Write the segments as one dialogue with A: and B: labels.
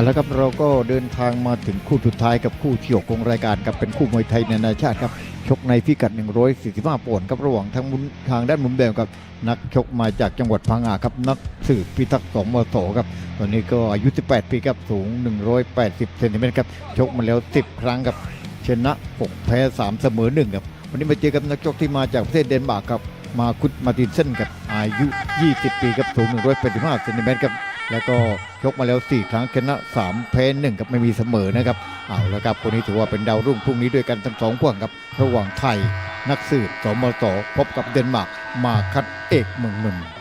A: เอาละครับเราก็เดินทางมาถึงคู่สุดท้ายกับคู่ที่หกของรายการกับเป็นคู่มวยไทยนานาชาติครับชกในพิกัด 145ปอนด์ครับระหว่างทางมุมทางด้านมุมแดงครับนักชกมาจากจังหวัดพังงาครับนักสืบพิทักษ์สมโสครับตอนนี้ก็อายุ 18 ปีครับสูง 180เซนติเมตรครับชกมาแล้ว 10 ครั้งครับชนะ6แพ้ 3 เสมอ1ครับวันนี้มาเจอกับนักชกที่มาจากประเทศเดนมาร์กครับมาคุดมาตินเซนครับอายุ 20 ปีครับสูง 185เซนติเมตรครับ แล้วก็ชกมาแล้ว 4 ครั้งชนะ3แพ้1ครับไม่มีเสมอนะครับเอาละครับคนนี้ถือว่าเป็นดาวรุ่งพรุ่งนี้ด้วยกันทั้งสองขั้วครับระหว่างไทยนักสืบสมสพบกับเดนมาร์กมาคัดเอกเมืองนนท์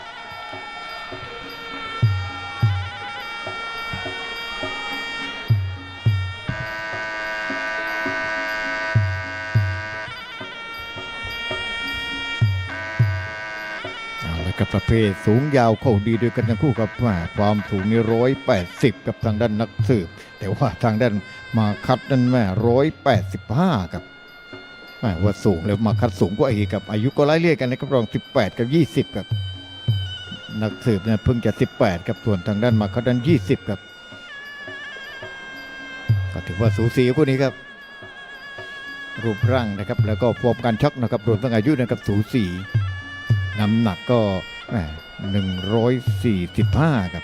A: เอาละครับประเภทสูงยาวเข้าดีด้วยกันทั้งคู่ครับแหม่ความสูงนี่ร้อยแปดสิบกับทางด้านนักสืบ แต่ว่าทางด้านมาคัดนั้นแม่ร้อยแปดสิบห้าครับแม่ว่าสูงแล้วมาคัดสูงกว่าอีกครับอายุก็ไล่เลี่ยกันนะครับรอง18กับ20ครับนักสืบเนี่ยเพิ่งจะ18ครับส่วนทางด้านมาคัดนั้น20ครับก็ถือว่าสูสีคู่นี้ครับ รูปร่างนะครับแล้วก็ฟอร์มการชักนะครับรวมทั้งอายุนะครับสูสีน้ำหนักก็ แหม่145ครับ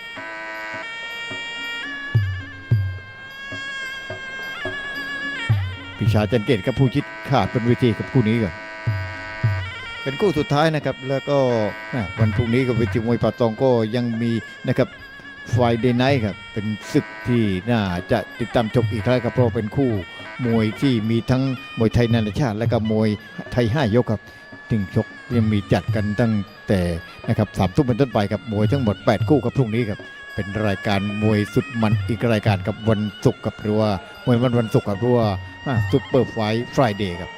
A: พิชาจันเกตกับผู้ชิดขาดเป็นเวทีกับคู่นี้ก่อนเป็นคู่สุดท้ายนะครับ แล้วก็วันพรุ่งนี้กับเวทีมวยปาตองก็ยังมีนะครับไฟเดย์ไนท์ครับ เป็นศึกที่น่าจะติดตามชมอีกครั้งครับ เพราะเป็นคู่มวยที่มีทั้งมวยไทยนานาชาติ และก็มวยไทยห้ายกครับ จึงชกยังมีจัดกันตั้งแต่นะครับสามทุ่มเป็นต้นไปครับมวยทั้งหมด 8 คู่กับพรุ่งนี้ครับเป็นรายการมวยสุดมันอีกรายการกับวันศุกร์กับหรือว่ามวยวันวันศุกร์กับหรือว่าซุปเปอร์ไฟท์ฟรายเดย์ครับ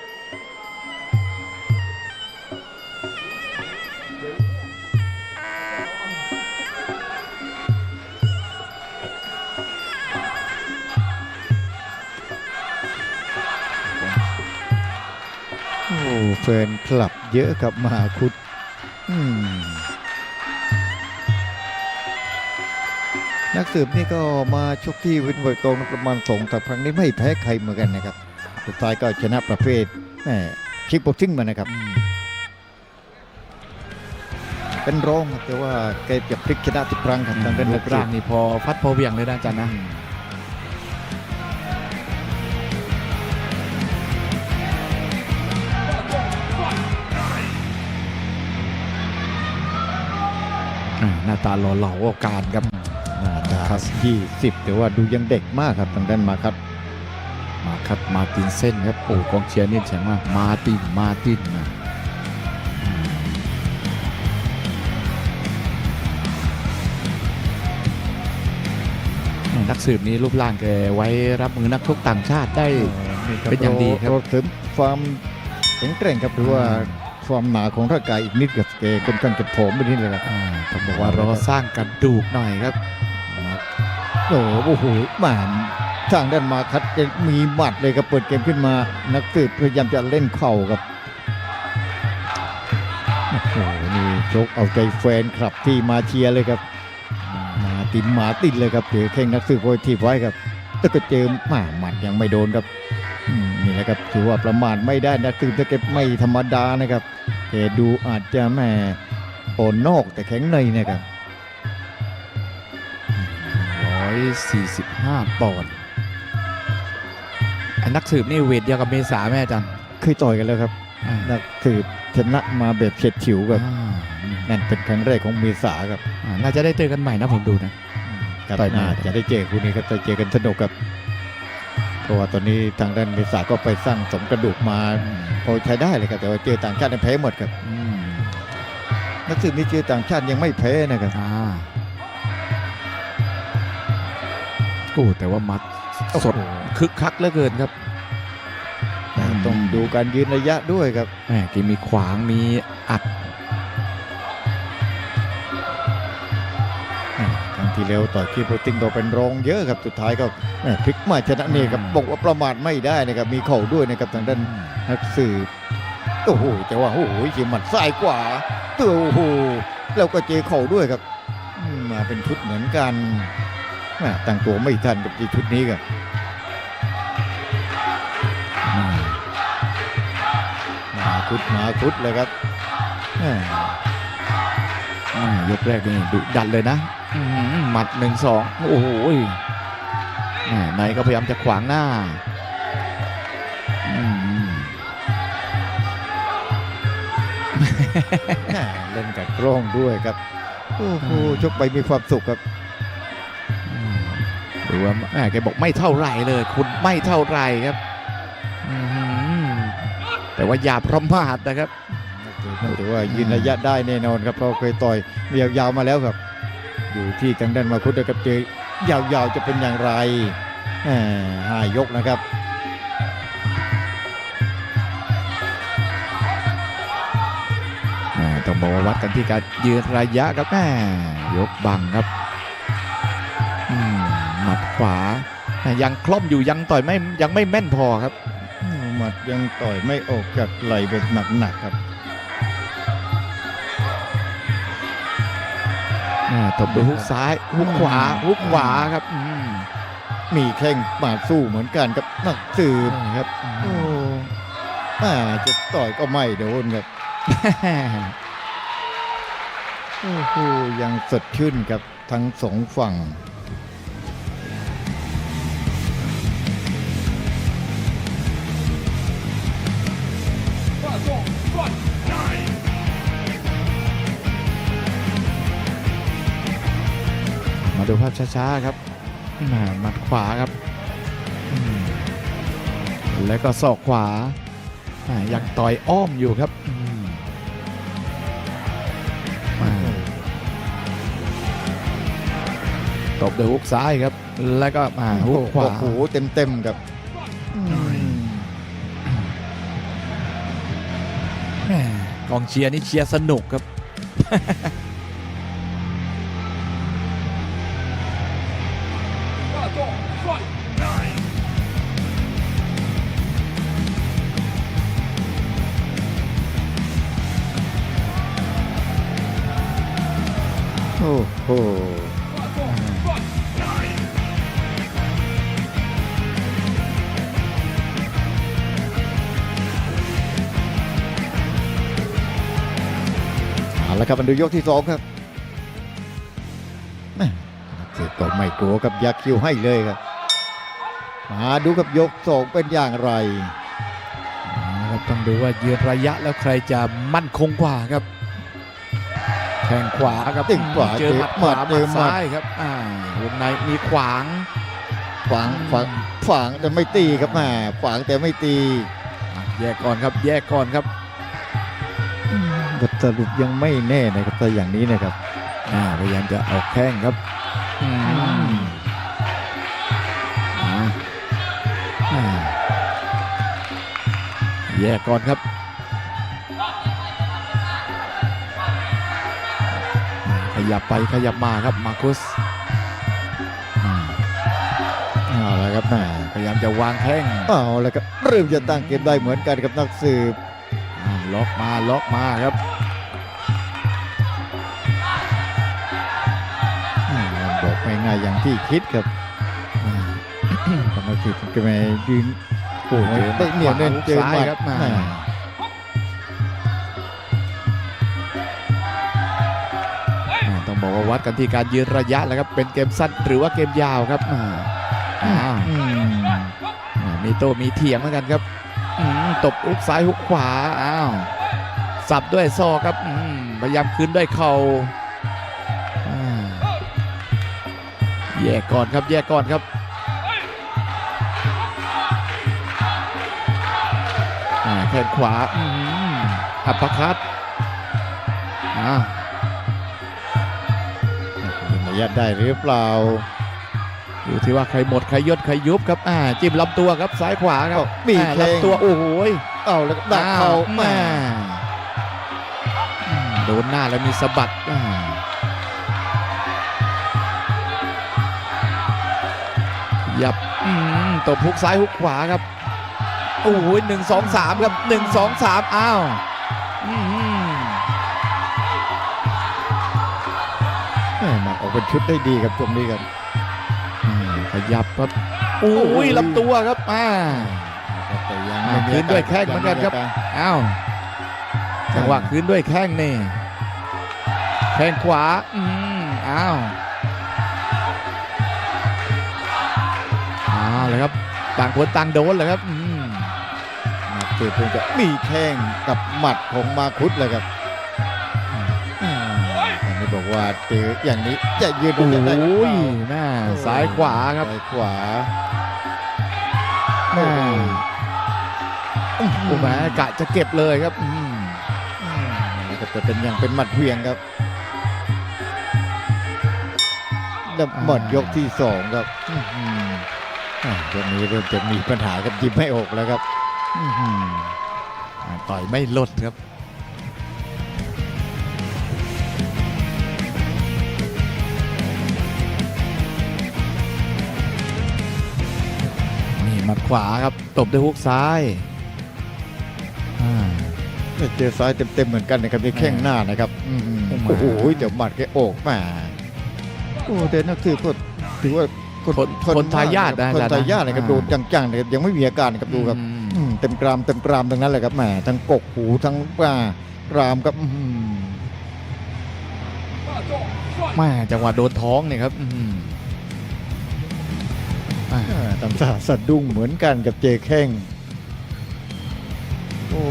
A: ฟนคลับเยอะครับมหาคุดอืมนักสืบนี่ก็มาชกที่วินเวอร์ตรงประมาณสองแต่ครั้งนี้ไม่แพ้ใครเหมือนกันนะครับสุดท้ายก็ชนะประเภทแหม่คิกบ็อกซิ่งมานะครับ เป็นรองครับแต่ว่าแกจะพลิกชนะทุกครั้งครับทางด้าน
B: รู
A: นั
B: ป
A: กสื
B: ร่า
A: บ
B: งนี่พอฟัดพอเหวียงเลยนะอาจารย์นะ หน้าตาหล่อเหลาโอกาสครับ
A: น่าจะยี่สิบแต่ว่าดูยังเด็กมากครับทางด้านมาครับ
B: มาคัดมาร์ตินเส้นครับโอ้กองเชียร์นี่เสียงมากมาร์ตินมาร์ตินนะอืมนักสืบนี้รูปร่างแกไว้รับมือนักชกต่างชาติได้เป็นอย่างดีครับ
A: เราเสริมความแข็งแกร่งครับหรือว่า ความหนาของร่างกายอีกนิดกับแกค่อนข้างจะผอมไปนิดเลยครับ
B: อ่าต้องบอกว่ารอสร้างกระดูกหน่อยครับ
A: โอ้โหโอ้โหแหมทางด้านมาคัดจะมีหมัดเลยครับเปิดเกมขึ้นมา นักสืบพยายามจะเล่นเข่าครับโอ้โหนี่ชกเอาใจแฟนคลับที่มาเชียร์เลยครับ มาตินหมาติดเลยครับเจอแข่งนักสืบโอยทีบไว้ครับแต่ก็เจอหมาหมัดยังไม่โดนครับอืมนี่ แหละครับถือว่าประมาทไม่ได้นักสืบตะเก็บไม่ธรรมดานะครับแต่ดูอาจจะแหม่โอนนอกแต่แข็งในนะครับ
B: 145ปอนด์ไอ้นักสืบนี่เวทเดียวกับเมษาแม่อาจารย์
A: เคยต่อยกันแล้วครับ
B: อ่า
A: นักสืบชนะมาแบบเฉียดฉิวครับ
B: อ่า
A: นั่นเป็นครั้งแรกของเมษาครับ
B: อ่าน่าจะได้เจอกันใหม่นะผมดูนะ
A: ครับ
B: ต่อยมา
A: น่าจะได้เจอคู่นี้ครับจะเจอกันสนุกครับ เพราะว่าตอนนี้ทางด้านเมษาก็ไปสร้างสมกระดูกมาพอใช้ได้เลยครับ แต่ว่าเจอต่างชาติเนี่ยแพ้หมดครับ
B: อืม
A: นักสืบนี่เจอต่างชาติยังไม่แพ้นะครับ
B: อ่าโอ้แต่ว่ามัดสดคึกคักเหลือเกินครับ
A: แต่ต้องดูการยืนระยะด้วยครับ
B: แหมแกมีขวางมีอัด
A: ที่แล้วต่อยคีโปรติงก็เป็นรองเยอะครับสุดท้ายก็แหม่พลิกมาชนะนี่ครับบอกว่าประมาทไม่ได้นะครับมีเข่าด้วยนะครับทางด้านนักสืบโอ้โหแต่ว่าโอ้โหเขียหมัดซ้ายกว่าตัวโอ้โหแล้วก็เจอเข่าด้วยครับอืมมาเป็นชุดเหมือนกันแม่ตั้งตัวไม่ทันกับที่ชุดนี้ครับมาคุดมาคุดเลยครับแม่
B: อ่ายกแรกนี่ดุดันเลยนะอื้อหือห มัดหนึ่งสองโอ้โหแหม่ในก็พยายามจะขวางหน้าอืม
A: แม่เล่นกับกล้องด้วยครับโอ้โหชกไปมีความสุขครับ
B: ดูว่าแหม่แกบอกไม่เท่าไหร่เลย คุณไม่เท่าไหร่ครับอื้อหือแต่ว่าอย่าประมาทนะครับ
A: ถือว่ายืนระยะได้แน่นอนครับเพราะเคยต่อยยาวๆมาแล้วครับ อยู่ที่ทางด้านมาคุดนะครับเจอยาวๆจะเป็นอย่างไรแหม่ห้ายกนะครับ
B: ต้องบอกว่าวัดกันที่การยืนระยะครับแม่ยกบังครับหมัดขวายังคล่อมอยู่ยังต่อยไม่ยังไม่แม่นพอครับ
A: หมัดยังต่อยไม่ออกจากไหลแบบหนักๆครับ
B: ตบด้วยฮุกซ้ายฮุกขวาฮุกขวาครับอืม
A: มีแข้งมาสู้เหมือนกันครับนักสืบ
B: นี่ครับ
A: โอ้แม่จะต่อยก็ไม่โดนครับโอ้โหยังสดชื่นครับทั้งสองฝั่ง
B: ดูภาพช้าๆครับอ่าหมัดขวาครับอืมแล้วก็ศอกขวาอ่ายังต่อยอ้อมอยู่ครับอืมอ่าตบด้วยฮุกซ้ายครับ แล้วก็มาฮุกขวา
A: โอ้โหเต็มๆครับอืม
B: แหม่กองเชียร์นี่เชียร์สนุกครับ
A: โอ้โหเอาละครับมาดูยกที่สองครับ สกก็ไม่กลัวกับยักษ์คิวให้เลยครับ มาดูกับยกสองเป็นอย่างไร
B: นะครับต้องดูว่ายืนระยะแล้วใครจะมั่นคงกว่าครับแข้งขวาครับ
A: ติ่งขวา
B: เจอหมัดขวา
A: เจ
B: หมั
A: อ
B: ด
A: หมัด
B: ซ้ายครับอ่าวงในมีขวาง
A: ขวางขวางขวางแต่ไม่ตีครับแม่ขวางแต่ไม่ตี
B: อะแยกก่อนครับ แยกก่อนครับ
A: บทสรุปยังไม่แน่นะครับแต่อย่างนี้นะครับ
B: อ่าพยายามจะออกแข้งครับ แยกก่อนครับอ่าขยับไปขยับมาครับมาร์คุสอ่า
A: เอาละครับแม่
B: พยายามจะวางแข้ง
A: เอาละครับเริ่มจะตั้งเกมได้เหมือนกันกับนักสืบ
B: อ่าล็อกมาล็อกมาครับ
A: อ่าบอกไม่ง่ายอย่างที่คิดครับ
B: อ่า
A: กับนักสืบก็ไม่ยืน
B: โอ้โห
A: ได้เหนียวแน่นเจอห
B: ซ้า
A: มั
B: ย
A: ด
B: ครับมา
A: แม่
B: อ่าต้องบอกว่าวัดกันที่การยืนระยะแล้วครับเป็นเกมสั้นหรือว่าเกมยาวครับอ่าอ่า
A: อืม
B: อ่ามีโต้มีเถียงเหมือนกันครับอืมตบอุกซ้ายฮุกขวาอ้าวสับด้วยศอกครับอืมพยายามคืนด้วยเข่าอ่าแยกก่อนครับแยกก่อนครับ อ่าแขนขวาอืมอัปเปอร์คัตอ่า
A: ยิงระยะได้หรือเปล่า
B: อยู่ที่ว่าใครหมดใครย่นใครยุบครับอ่าจิ้มลำตัวครับซ้ายขวาครับ
A: มี
B: อ่า
A: แข้ง
B: ลำตัวโอ้โหย
A: เอาแล้วก็ดักเขา
B: อ้ว
A: แม่
B: อืมโดนหน้าแล้วมีสะบัดอ่ายับอืมตบฮุกซ้ายฮุกขวาครับ โอ้โหหนึ่งสองสามครับหนึ่งสองสามอ้าวอืม
A: แม่หมัดออกเป็นชุดได้ดีครับตรงนี้ครับ
B: ยับครับโอ้ยลำตัวครับอ่า
A: แต่ยัง
B: อ่า
A: ไม่มี
B: คืนด้วยแข้งเหมือนกันครับอ้าวจังหวะคืนด้วยแข้งนี่แข้งขวาอืมอ้าวอ้าวเลยครับต่างคนต่างโดนเลยครับอืม
A: มา เจอเพิ่งจะมีแข้งกับหมัดของมาคุดเลยครับอ่าอันนี้บอกว่าเจออย่างนี้จะยืน
B: โอ้
A: จะได้หรือเป
B: ย
A: ล่า
B: หน้าซ้ายขวาครับ
A: ซ้ายขวา
B: แม่โอ้โหแหมกะจะเก็บเลยครับอืม
A: อืมนี่ก็จะเป็นอย่างเป็นหมัดเหวียงครับแล้วหมดยกที่สองครับอื้อหืออ่ายกนี้เริ่มจะมีปัญหากับยิบไม่ออกแล้วครับอื้อหือ
B: อ่า ต่อยไม่ลดครับนี่หมัดขวาครับ ตบด้วยฮุกซ้ายอ่า
A: เจอซ้ายเต็มๆเหมือนกันนะครับในแข้งหน้านะครับอืม
B: โอ้โห
A: โอ้โหเดี๋ยวหมัดแกโอกมาโอ้แต่นักสืบก็ถือว่า
B: คนคนทายาทนะ
A: คน
B: อาจารย์
A: ทายาทนะครับ
B: อ่า
A: โดนจังๆนะครับยังไม่มีอาการนะครับดูครับ
B: อืม
A: เต็มกรามเต็มกรามตรงนั้นเลยครับแหมทั้งกกหูทั้งป่ากรามครับอื้อหือ
B: แม่จังหวะโดนท้องเนี่ยครับอืมอ่า
A: อ่าทำท่าสะดุ้งเหมือนกันกับเจแข้งโอ้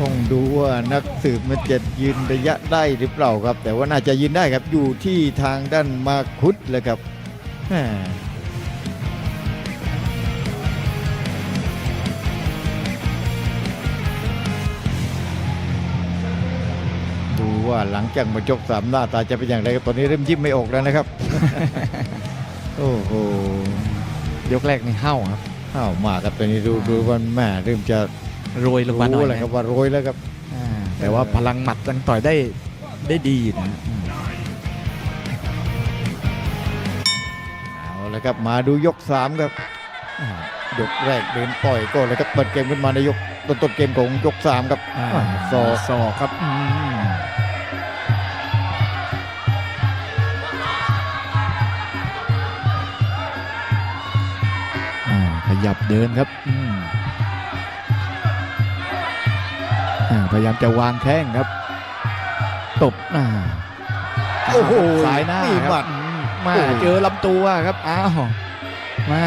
A: ต้องดูว่านักสืบมันจะยืนระยะได้หรือเปล่าครับ แต่ว่าน่าจะยืนได้ครับอยู่ที่ทางด้านมาคุดเลยครับแหม ว่าหลังจากมาจกสามหน้าตาจะเป็นอย่างไรครับตอนนี้เริ่มยิ้มไม่ออกแล้วนะครับ โอ้โห
B: ยกแรกนี่เข้าครับ
A: อ้าวมาครับตอนนี้ดูดูวันแม่เริ่มจะ
B: โรยลงมาหน่อย
A: รู้เลยครับว่าโรยแล้วครับ
B: อ่าแต่ว่าพลังหมัดยังต่อยได้ได้ดีอยู่นะอืม
A: เอาละครับมาดูยกสามครับอ่ายกแรกเดินต่อยก่อนเลยครับเปิดเกมขึ้นมาในยกต้นต้นเกมของยกสามครับ
B: อ่า
A: อ่าศอก
B: ศอกครับ ยับเดินครับอืมอ่าพยายามจะวางแข้งครับ ตบอ่า
A: โอ้โห
B: สายหน้า
A: นี่
B: ค
A: หมั
B: รับ
A: ด
B: อืมมา
A: โอ้โห
B: เจอลำตัวครับอ้าวมา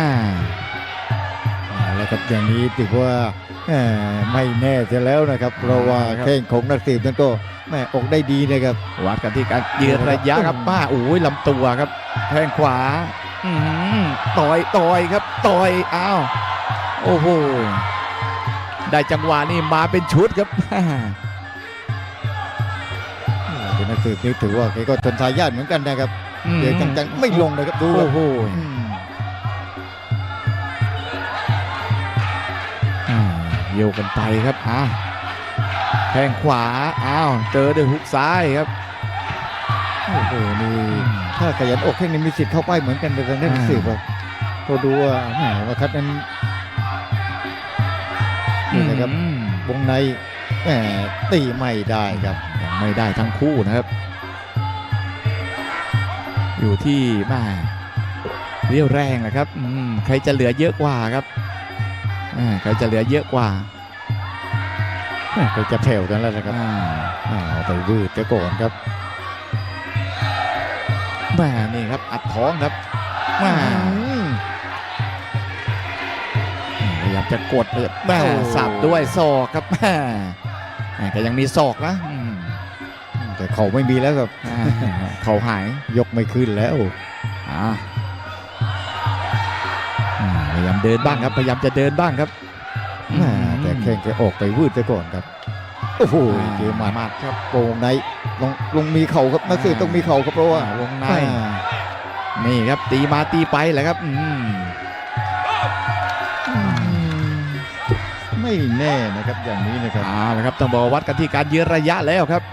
A: เอาละครับอย่างนี้ถือว่าแหม่ไม่แน่เสียแล้วนะครับ เพราะว่าแข้งของนักสืบนั้นก็แหม่ออกได้ดีนะครับ
B: วัดกันที่การยืนระยะครับป้าโอ้ยลำตัวครับแข้งขวาอื้อหือ ต่อยต่อยครับต่อยอ้าวโอ้โหได้จังหวะนี่มาเป็นชุดครับ
A: เป็นนักสืบนี่ถือว่าแกก็ทนทายาทเหมือนกันนะครับเดี๋ยวจังๆไม่ลงเลยครับดูครั
B: โอ้
A: บ
B: โห
A: อืม
B: อ่าโยกกันไปครับอ้าวแข้งขวาอ้าวเจอด้วยฮุกซ้ายครับ
A: โอ้โหนี่ถ้าขยันอกแข้งนี่มีสิทธิ์เข้าไปเหมือนกันในทางด้านนักสืบครับก็ดูว่าแหมว่าคัดนั้นนี่นะครับ
B: อืม
A: วงในแหมตีไม่ได้ครับ
B: ยังไม่ได้ทั้งคู่นะครับอยู่ที่แมาเรียวแรงนะครับอืมใครจะเหลือเยอะกว่าครับอ่าใครจะเหลือเยอะกว่า
A: แหม่ก็จะแผ่วกันแล้วนะครับ
B: อ่า
A: อ่าเอาไปวืดจะก่อนครับ
B: แม่นี่ครับอัดท้องครับแม่
A: อืม
B: พยายามจะกดเลยแม่
A: โอ้
B: สับด้วยศอกครับแม่แม่ก็ยังมีศอกนะอืม
A: แต่เขาไม่มีแล้วครับ
B: อ่าเขาหาย
A: ยกไม่ขึ้นแล้ว
B: อ่าอ่าพยายามเดินบ้างครับ พยายามจะเดินบ้างครับ
A: แหม่แต่แข้งแกออกไปวืดจะก่อนครับโอ้โหเจอหมัด
B: มัดครับ
A: โกงใน ลงลงมีเข่าครับนักสืบต้องมีเข่าครับเพราะว่า
B: อ่าวงใน
A: อ่า
B: นี่ครับตีมาตีไปแหละครับอืม
A: อืมไม่แน่นะครับอย่างนี้นะครับ
B: เอ่าละครับต้องบอกว่าวัดกันที่การยืนระยะแล้วครับ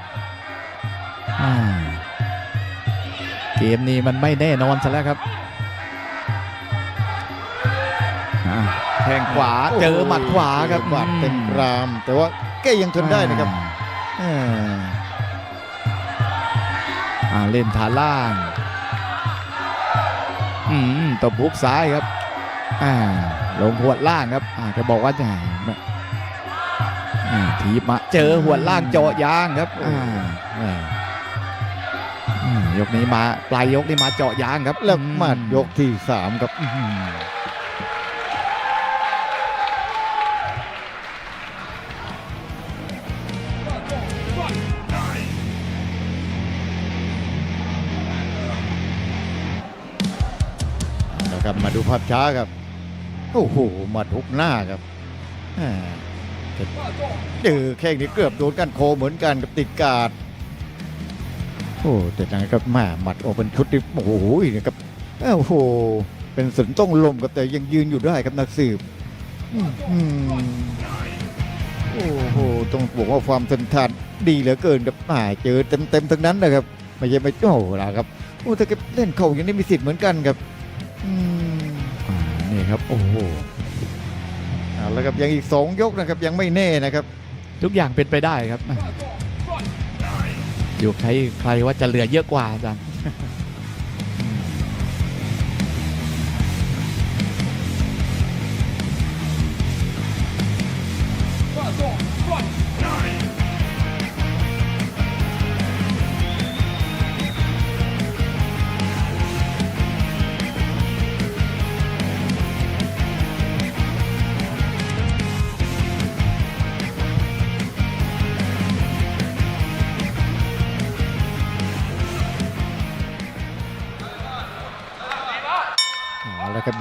B: อ่าเกมนี้มันไม่แน่นอนซะแล้วครับอ่าแข้งขวาเจอหมัดขวาครับ
A: หมัดเต็มกราม แต่ว่าแกยังทนได้นะครับ
B: อ่า
A: อ่า
B: อ่า เล่นฐานล่างออืมตบฮุกซ้ายครับอ่าลงหัวดล่างครับอ่าจะบอกว่าจะอ่าทีบมาเจอหัวดล่างเจาะยางครับอ่า
A: แม่
B: อืมยกนี้มาปลายยกนี้มาเจาะยางครับ
A: แล้ว
B: อื
A: หมัดยกที่สามครับ ครับมาดูภาพช้าครับโอ้โหหมัดหุกหน้าครับอ่าเจอแข้งนี้เกือบโดนกันโคเหมือนกันกับติดกาดโอ้แต่นะครับแม่หมัดออกเป็นชุดที่โอ้โหนะครับโอ้โหเป็นสนต้องลมครับแต่ยังยืนอยู่ได้ครับนักสืบโอ้โหต้องบอกว่าความสันทานดีเหลือเกินครับอ่าเจอเต็มเต็มๆทั้งนั้นนะครับไม่ใช่ไม่โอ้โหนะครับโอ้แต่แกเล่นเข่ายังได้มีสิทธิ์เหมือนกันครับ
B: นี่ครับ โอ้โห
A: เอาแล้วครับยังอีกสองยกนะครับยังไม่แน่นะครับ
B: ทุกอย่างเป็นไปได้ครับ อยู่ใครใครว่าจะเหลือเยอะกว่าอาจารย์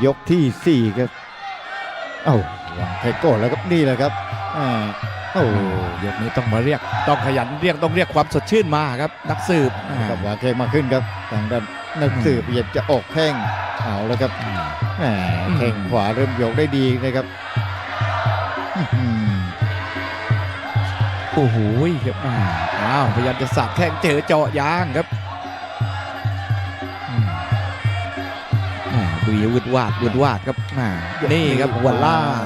A: ยกที่สี่ครับเอ้าวางไทโก้แล้วครับนี่แหละครับอ่าโอ้
B: ยกนี้ต้องมาเรียกต้องขยันเรียกต้องเรียกความสดชื่นมาครับ นักสืบ
A: กับวางแข้งมาขึ้นครับทางด้านนักสืบเหยียบจะออกแข้งเอาแล้วครับ
B: อืม
A: แหมแข้งขวาเริ่มโยกได้ดีนะครับอื้อหือ
B: โอ้โหครับอ่าอ้าวพยายามจะสับแข้งเจอเจาะยางครับ อ่าดูวืดวาดวืดวาดครับอ่านี่ครับหัวล่าง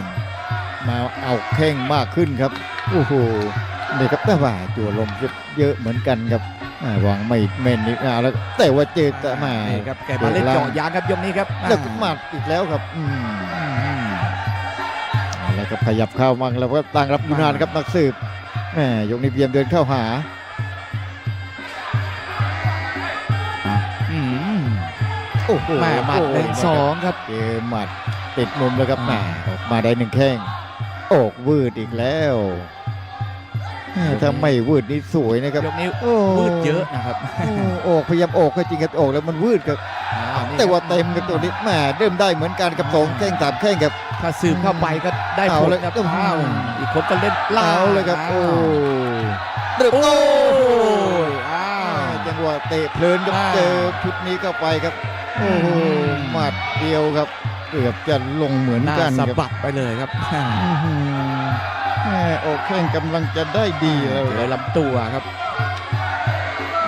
A: มาเอาแข้งมากขึ้นครับโอ้โหนี่ครับแต่ว่าจั่วลมเยอะเหมือนกันครับอ่าวางไม่แม่นนี่เอาแล้วแต่ว่าเจอแต่มา
B: นี่ครับแกมาเล่นเจาะยางครับยกนี้ครับ
A: แล้วก็หมัดอีกแล้วครับอืม
B: อืมอืม
A: เอาแล้วก็ขยับเข้ามังแล้วก็ตั้งรับอยู่นานครับนักสืบแหมยกนี้เบียมเดินเข้าหา โอ้โห
B: แม่หมัดหนึ่งสองครับ
A: เจอหมัดติดมุมแล้วครับแหมออกมาได้หนึ่งแข้งออกวืดอีกแล้วแหม่ถ้าไม่วืดนี่สวยนะครับ
B: ยกนี้
A: โอ้
B: วืดเยอะนะครับ
A: โอ้ออกพยายามออกก็จริงครับออกแล้วมันวืดครับ
B: อ้นี่
A: แต่ว่า
B: ครับ
A: เต็มกับตัวนี้แหมเริ่มได้เหมือนกันกับสองแข้งสามแข้งครับ
B: ถ้าสืบเข้าไปก็ได้
A: เอา
B: ผล
A: เลย
B: ครับ
A: อืม
B: อ้าวอีกคนก็เล่นล่า
A: เอาเลยครับโอ้เริ่ม
B: โอ้
A: โอ้
B: ยอ้า
A: อ่าวจังหวะเตะเพลินครับ
B: อ่า
A: เจอชุดนี้เข้าไปครับ โอ้โหหมัดเดียวครับเกือบจะลงเหมือน
B: หน้า
A: กัน
B: สะ
A: ครับ
B: บัดไปเลยครับ
A: อื้อหือแม่โอเคกำลังจะได้ดีแล้ว
B: เจอลำตัวครับ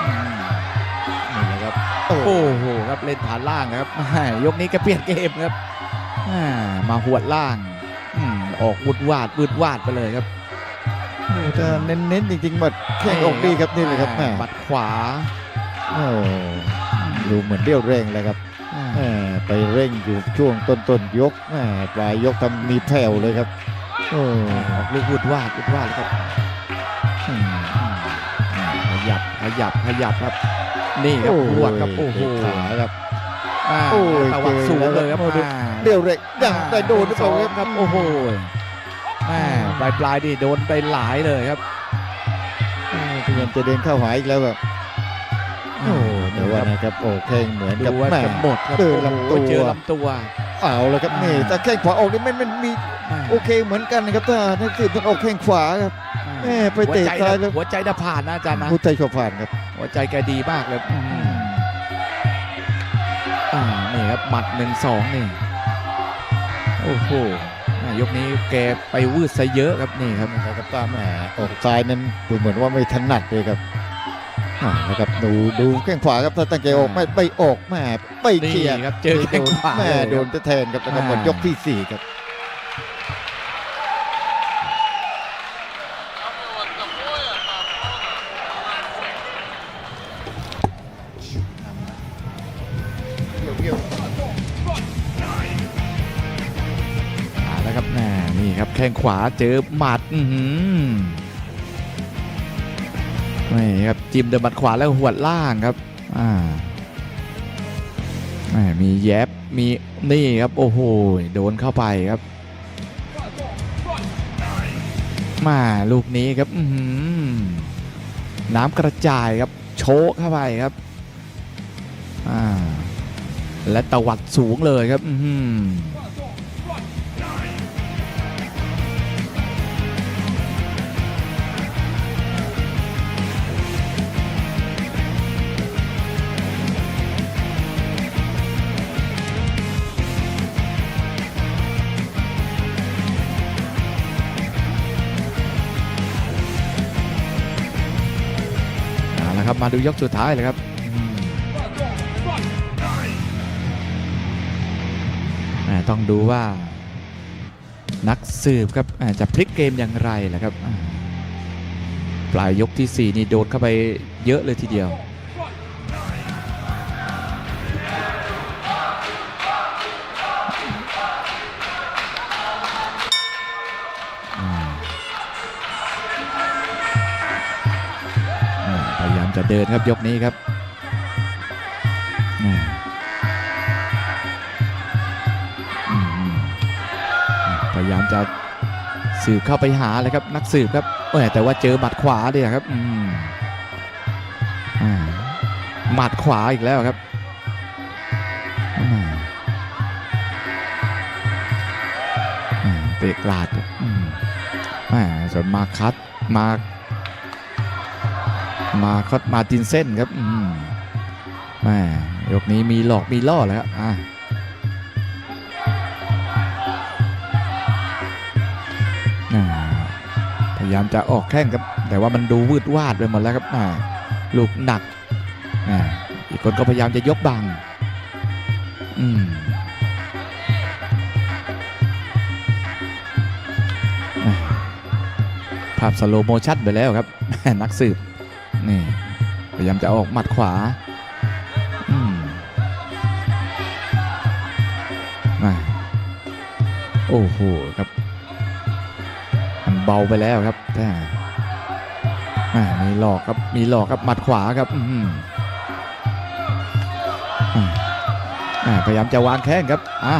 A: อืมนี่แหละครับโอ้
B: โอ้โหครับเล่นฐานล่างครับอ่ายกนี้ก็เปลี่ยนเกมครับอ่ามาหวดล่างอืมออกวุดวาดวืดวาดไปเลยครับ
A: โหถ้าเน้นๆจริงๆหมัดแข้งออกดีครับนี่เลยครับแม่
B: บัดขวา
A: โอ้ ดูเหมือนเรี่ยวแรงเลยครับ
B: อ่า
A: แม่ไปเร่งอยู่ช่วงต้นๆยกแม่ปลายยกทำมีแผ่วเลยครับโอ้
B: ออกลูกวุดวาดวุดวาดเลยครับ
A: อืม
B: อ่าขยับขยับขยับครับ นี่ครับหวดครับโอ้โห
A: เตะขาครับ
B: อ่า
A: โอ้ย
B: ตะวันสูงเลยครับ
A: เจอแล้ว
B: อ่า
A: เรี่ยวแรงยังได้โดนหรือเปล่า
B: สอง
A: ครับ
B: ครับโอ้โหแม่ปลายปลายๆนี่โดนไปหลายเลยครับ
A: โอ้พยายามจะเดินเข้าหาอีกแล้วครับโอ้ แต่ว่านะครับโอ้แข้งเหมือน
B: ดู
A: กับ
B: ว่า
A: แม่
B: จะหมดครับ
A: เจอ
B: โอ้
A: ลำ
B: โห
A: ตัว
B: เจอลำตัว
A: เอาเลยครับนี่แต่แข้งขวาออกนี่มันมันมีโอเคเหมือนกันนะครับถ้านักสืบต้องออกแข้งขวาครับแม่ไปเตะ
B: หัวใจ
A: ซ้าย
B: นะ
A: แล้ว
B: หัวใจน่ะผ่านนะอาจารย์นะ
A: พุทธไทยชอบผ่านครับ
B: หัวใจแกดีมากเลยอืมอ่านี่ครับหมัดหนึ่งสองนี่โอ้โหอ่ายกนี้แกไปวืดซะเยอะครับนี่ครับ
A: นะครับตามแหมออกซ้ายนั้นดูเหมือนว่าไม่ถนัดเลยครับ นะครับดูดูแข้งขวาครับถ้าตั้งใจออกไม่ไปออกแม่ไปเคลียร์
B: ครับเจอแข้งขวา
A: แม่โดนจะแทนครับแล้วก็หมด
B: ย
A: กที่สี่ครับ เอาล
B: ครับแม่นี่ครับแข้งขวาเจอหมัดอื้อหือ นี่ครับจิ้มเดินหมัดขวาแล้วหวดล่างครับอ่าไม่มีแยบมีนี่ครับโอ้โหโดนเข้าไปครับมาลูกนี้ครับน้ำกระจายครับโชกเข้าไปครับอ่าและตะวัดสูงเลยครับ อื้อหือเอาละครับมาดูยกสุดท้ายเลยครับต้องดูว่า นักสืบครับจะพลิกเกมอย่างไรล่ะครับ ปลายยกที่ 4 นี่โดนเข้าไปเยอะเลยทีเดียว จะเดินครับยกนี้ครับพยายามจะสืบเข้าไปหาเลยครับนักสืบครับเอ้แต่ว่าเจอหมัดขวาเนี่ยครับอืมอ่าหมัดขวาอีกแล้วครับเตะกลาดมแหมส่วนมาคัตมา มาคัตมาตินเส้นครับอืมแม่ยกนี้มีหลอกมีล่อแล้วอะอ่าพยายามจะออกแข้งครับ แต่ว่ามันดูวืดวาดไปหมดแล้วครับอ่าลูกหนักอีกคนก็พยายามจะยกบัง อืมภาพสโลโมชั่นไปแล้วครับ นักสืบ นี่พยายามจะออกหมัดขวาอืมาโอ้โหครับมันเบาไปแล้วครับแต่มีหลอกครับมีหลอกครับหมัดขวาครับอืมอ่าพยายามจะวางแข้งครับอะ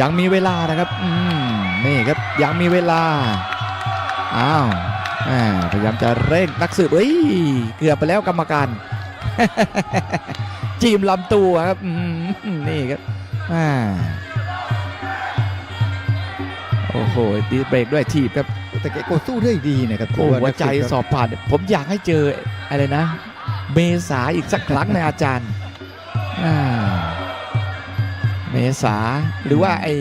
B: ยังมีเวลานะครับอืมนี่ครับยังมีเวลาอ้าว พยายามจะเร่งนักสืบเอ้ยเกือบไปแล้วกรรมการจีมลำตัวครับอืมนี่ครับแหม่โอ้โหดีเบรกด้วยทีบครับ
A: แต่แกก็สู้ได้ดีนะครับ
B: โอ้หัวใจสอบผ่าน ผมอยากให้เจออะไรนะ เมษาอีกสักครั้งในอาจารย์อ่าเมษาหรือว่าไอ้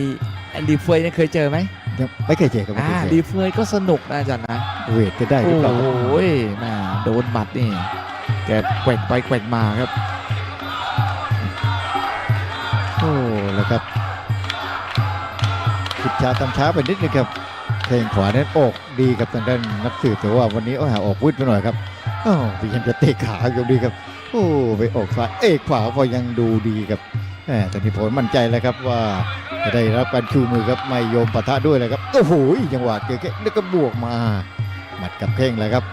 B: ไอ้ดีเฟยเนี่ยเคยเจอไหม
A: ยังไม่เคยเจอครับไม่
B: อ่า
A: เคยเจ
B: ดี
A: อ
B: เฟยก็สนุกนะอาจารย์นะ
A: เวทก็ได้หรือ
B: โอ้
A: เปล่า
B: โหแม่โดนหมัดนี่ แกแกว่งไปแกว่งมาครับ
A: โอ้แล้วครับคิดช้าทำช้าไปนิดนึงครับแข้งขวานั้นออกดีครับทางด้านนักสืบแต่ว่าวันนี้โอ้หาออกวืดไปหน่อยครับอ้าวพยายามจะเตะขาอยู่ดีครับ โอ้ไปออกซ้ายเอกขวาพอยังดูดีครับแหมแต่นี่ผลมั่นใจแล้วครับว่าจะ ได้รับการชูมือครับไม่โยมปะทะด้วยเลยครับโอ้โหจังหวะเก๋ๆแล้วก็บวกมาหมัดกับแข้งแล้วครับ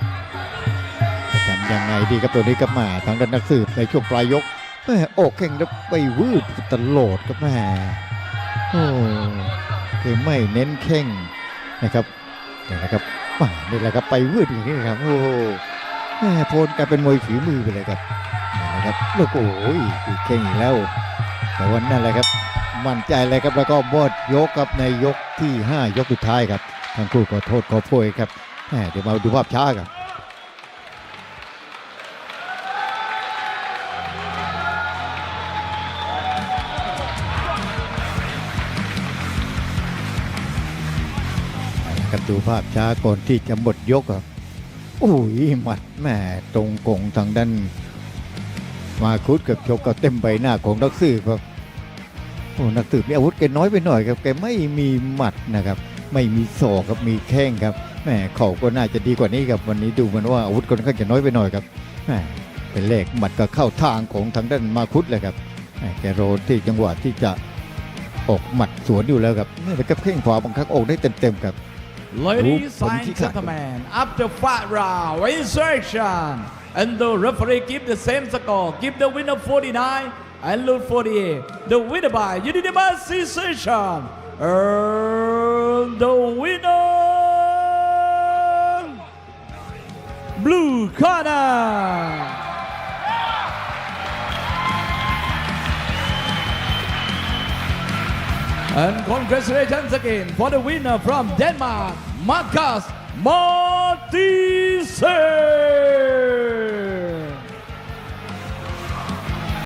A: จะทำยังไงดีครับตัวนี้ครับมาทางด้านนักสืบในช่วงปลายยกแหมออกแข้งแล้วไปวืดตลอดครับแหมโอ้คือไม่เน้นแข้งนะครับนี่นะครับมานี่แหละครับไปวืดอย่างนี้ครับโอ้แหมโพลกลายเป็นมวยฝีมือไปเลยครับนะครับลูกโอ้ยตีเข่งอีกแล้วแต่วันนั้นแหละครับ มั่นใจเลยครับแล้วก็บดยกครับในยกที่ 5 ยกสุดท้ายครับทั้งคู่ขอโทษขอโพยครับเดี๋ยวมาดูภาพช้าครับกันดูภาพช้าก่อนที่จะหมดยกครับโอ้ยหมัดแม่ตรงกงทางด้านมาคุดกับชกก็เต็มใบหน้าของนักสืบครับ โอ้นักสืบมีอาวุธแกน้อยไปหน่อยครับแกไม่มีหมัดนะครับ ไม่มีศอกครับมีแข้งครับแหมเข่าก็น่าจะดีกว่านี้ครับวันนี้ดูมันว่าอาวุธค่อนข้างจะน้อยไปหน่อยครับแหมเป็นเลขหมัดก็เข้าทางของทางด้านมาคุดเลยครับแกโรนที่จังหวะที่จะออกหมัดสวนอยู่แล้วครับนี่นะครัแข้งขวาบังคับออกได้เต็มๆครับ
B: Ladies and gentlemen after five round insertion and the referee give the same score give the winner 49 I look for the winner by Unanimous Session, and the winner, Blue Corner. And congratulations again for the winner from Denmark, Marcus Mortisen.